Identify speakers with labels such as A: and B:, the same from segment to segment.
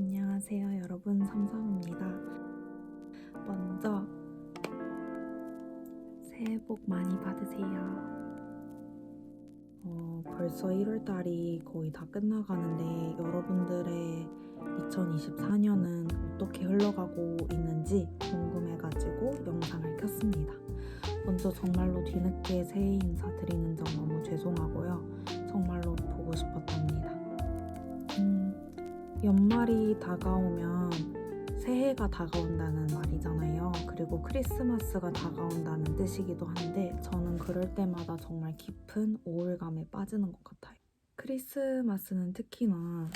A: 안녕하세요, 여러분. 삼삼입니다. 먼저 새해 복 많이 받으세요. 어, 벌써 1월 달이 거의 다 끝나가는데 여러분들의 2024년은 어떻게 흘러가고 있는지 궁금해가지고 영상을 켰습니다. 먼저 정말로 뒤늦게 새해 인사 드리는 점 너무 죄송하고요. 정말로 보고 싶었답니다. 음, 연말이 다가오면 새해가 다가온다는 말이잖아요. 그리고 크리스마스가 다가온다는 뜻이기도 한데 저는 그럴 때마다 정말 깊은 우울감에 빠지는 것 같아요. 크리스마스는 특히나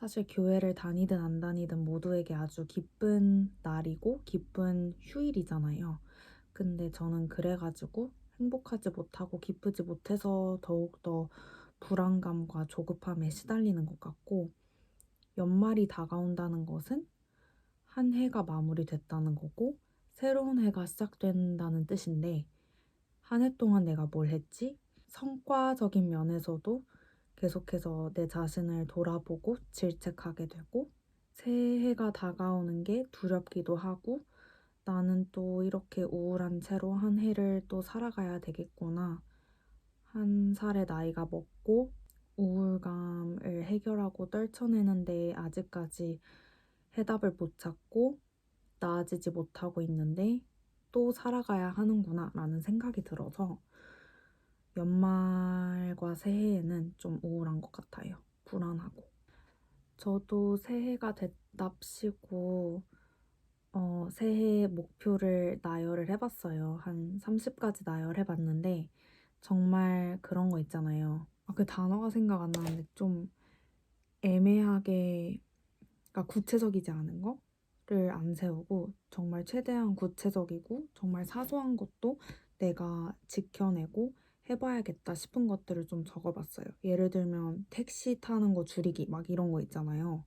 A: 사실 교회를 다니든 안 다니든 모두에게 아주 기쁜 날이고 기쁜 휴일이잖아요. 근데 저는 그래가지고 행복하지 못하고 기쁘지 못해서 더욱더 불안감과 조급함에 시달리는 것 같고 연말이 다가온다는 것은 한 해가 마무리됐다는 거고 새로운 해가 시작된다는 뜻인데 한 해 동안 내가 뭘 했지? 성과적인 면에서도 계속해서 내 자신을 돌아보고 질책하게 되고 새해가 다가오는 게 두렵기도 하고 나는 또 이렇게 우울한 채로 한 해를 또 살아가야 되겠구나. 한 살의 나이가 먹고 우울감을 해결하고 떨쳐내는데 아직까지 해답을 못 찾고 나아지지 못하고 있는데 또 살아가야 하는구나 라는 생각이 들어서 연말과 새해에는 좀 우울한 것 같아요. 불안하고. 저도 새해가 됐답시고 어, 새해 목표를 나열을 해봤어요. 한 30가지 나열해봤는데 정말 그런 거 있잖아요. 아, 그 단어가 생각 안 나는데 좀 애매하게 그러니까 구체적이지 않은 거를 안 세우고 정말 최대한 구체적이고 정말 사소한 것도 내가 지켜내고 해봐야겠다 싶은 것들을 좀 적어봤어요. 예를 들면 택시 타는 거 줄이기 막 이런 거 있잖아요.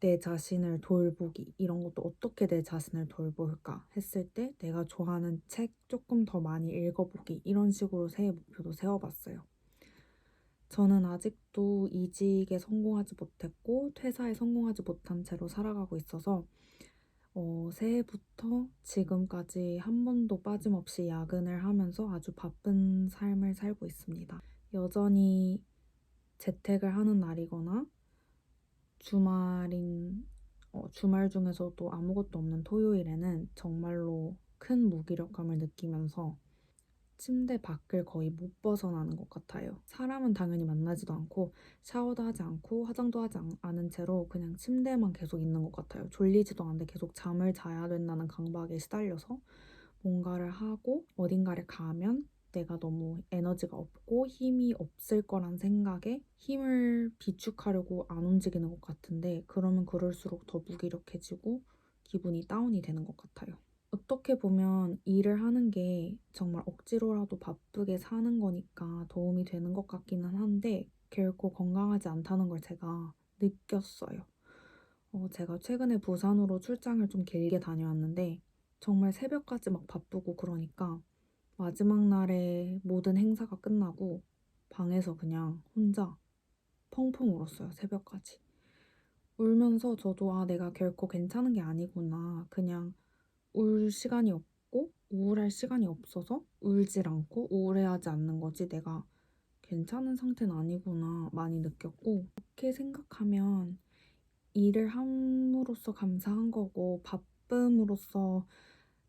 A: 내 자신을 돌보기 이런 것도 어떻게 내 자신을 돌볼까 했을 때 내가 좋아하는 책 조금 더 많이 읽어보기 이런 식으로 새해 목표도 세워봤어요. 저는 아직도 이직에 성공하지 못했고 퇴사에 성공하지 못한 채로 살아가고 있어서 어, 새해부터 지금까지 한 번도 빠짐없이 야근을 하면서 아주 바쁜 삶을 살고 있습니다. 여전히 재택을 하는 날이거나 주말인 어, 주말 중에서도 아무것도 없는 토요일에는 정말로 큰 무기력감을 느끼면서 침대 밖을 거의 못 벗어나는 것 같아요. 사람은 당연히 만나지도 않고 샤워도 하지 않고 화장도 하지 않은 채로 그냥 침대에만 계속 있는 것 같아요. 졸리지도 않는데 계속 잠을 자야 된다는 강박에 시달려서 뭔가를 하고 어딘가를 가면 내가 너무 에너지가 없고 힘이 없을 거란 생각에 힘을 비축하려고 안 움직이는 것 같은데 그러면 그럴수록 더 무기력해지고 기분이 다운이 되는 것 같아요. 어떻게 보면 일을 하는 게 정말 억지로라도 바쁘게 사는 거니까 도움이 되는 것 같기는 한데 결코 건강하지 않다는 걸 제가 느꼈어요. 어, 제가 최근에 부산으로 출장을 좀 길게 다녀왔는데 정말 새벽까지 막 바쁘고 그러니까 마지막 날에 모든 행사가 끝나고 방에서 그냥 혼자 펑펑 울었어요, 새벽까지. 울면서 저도 아, 내가 결코 괜찮은 게 아니구나. 그냥 울 시간이 없고 우울할 시간이 없어서 울질 않고 우울해하지 않는 거지. 내가 괜찮은 상태는 아니구나 많이 느꼈고. 그렇게 생각하면 일을 함으로써 감사한 거고 바쁨으로써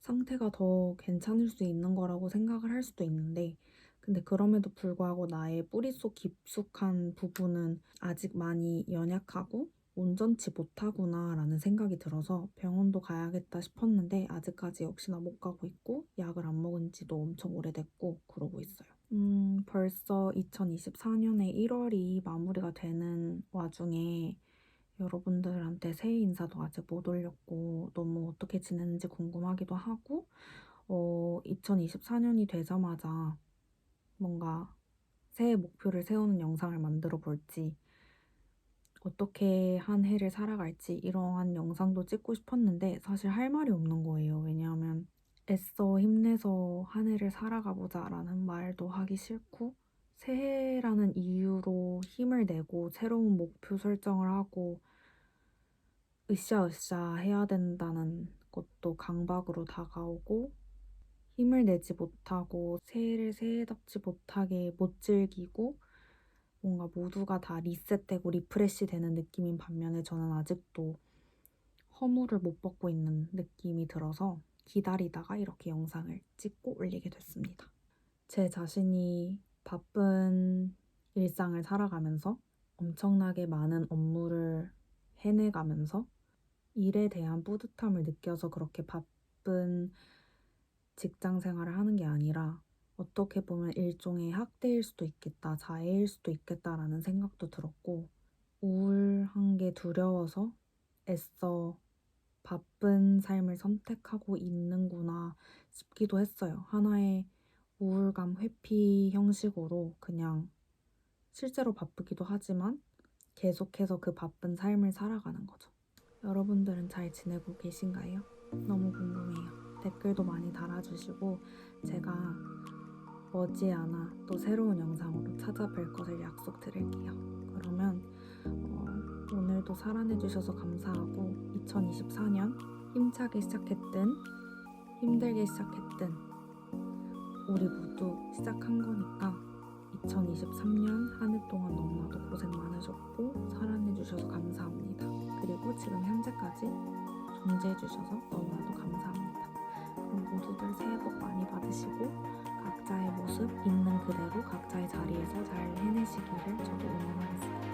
A: 상태가 더 괜찮을 수 있는 거라고 생각을 할 수도 있는데 근데 그럼에도 불구하고 나의 뿌릿속 깊숙한 부분은 아직 많이 연약하고 온전치 못하구나 라는 생각이 들어서 병원도 가야겠다 싶었는데 아직까지 역시나 못 가고 있고 약을 안 먹은 지도 엄청 오래됐고 그러고 있어요. 음, 벌써 2024년의 1월이 마무리가 되는 와중에 여러분들한테 새해 인사도 아직 못 올렸고 너무 어떻게 지내는지 궁금하기도 하고 어, 2024년이 되자마자 뭔가 새해 목표를 세우는 영상을 만들어 볼지 어떻게 한 해를 살아갈지 이러한 영상도 찍고 싶었는데 사실 할 말이 없는 거예요. 왜냐하면 애써 힘내서 한 해를 살아가 보자 라는 말도 하기 싫고 새해라는 이유로 힘을 내고 새로운 목표 설정을 하고 으쌰으쌰 해야 된다는 것도 강박으로 다가오고 힘을 내지 못하고 새해를 새해답지 못하게 못 즐기고 뭔가 모두가 다 리셋되고 리프레시 되는 느낌인 반면에 저는 아직도 허물을 못 벗고 있는 느낌이 들어서 기다리다가 이렇게 영상을 찍고 올리게 됐습니다. 제 자신이 바쁜 일상을 살아가면서 엄청나게 많은 업무를 해내가면서 일에 대한 뿌듯함을 느껴서 그렇게 바쁜 직장 생활을 하는 게 아니라 어떻게 보면 일종의 학대일 수도 있겠다, 자해일 수도 있겠다라는 생각도 들었고, 우울한 게 두려워서 애써 바쁜 삶을 선택하고 있는구나 싶기도 했어요. 하나의 우울감 회피 형식으로 그냥 실제로 바쁘기도 하지만 계속해서 그 바쁜 삶을 살아가는 거죠. 여러분들은 잘 지내고 계신가요? 너무 궁금해요. 댓글도 많이 달아주시고 제가 머지않아 또 새로운 영상으로 찾아뵐 것을 약속드릴게요. 그러면 어, 오늘도 사랑해주셔서 감사하고 2024년 힘차게 시작했든 힘들게 시작했든 우리 모두 시작한 거니까 2023년 한 해 동안 너무나도 고생 많으셨고 사랑해주셔서 감사합니다. 그리고 지금 현재까지 존재해주셔서 너무나도 감사합니다. 그럼 모두들 새해 복 많이 받으시고 각자의 모습 있는 그대로 각자의 자리에서 잘 해내시기를 저도 응원하겠습니다.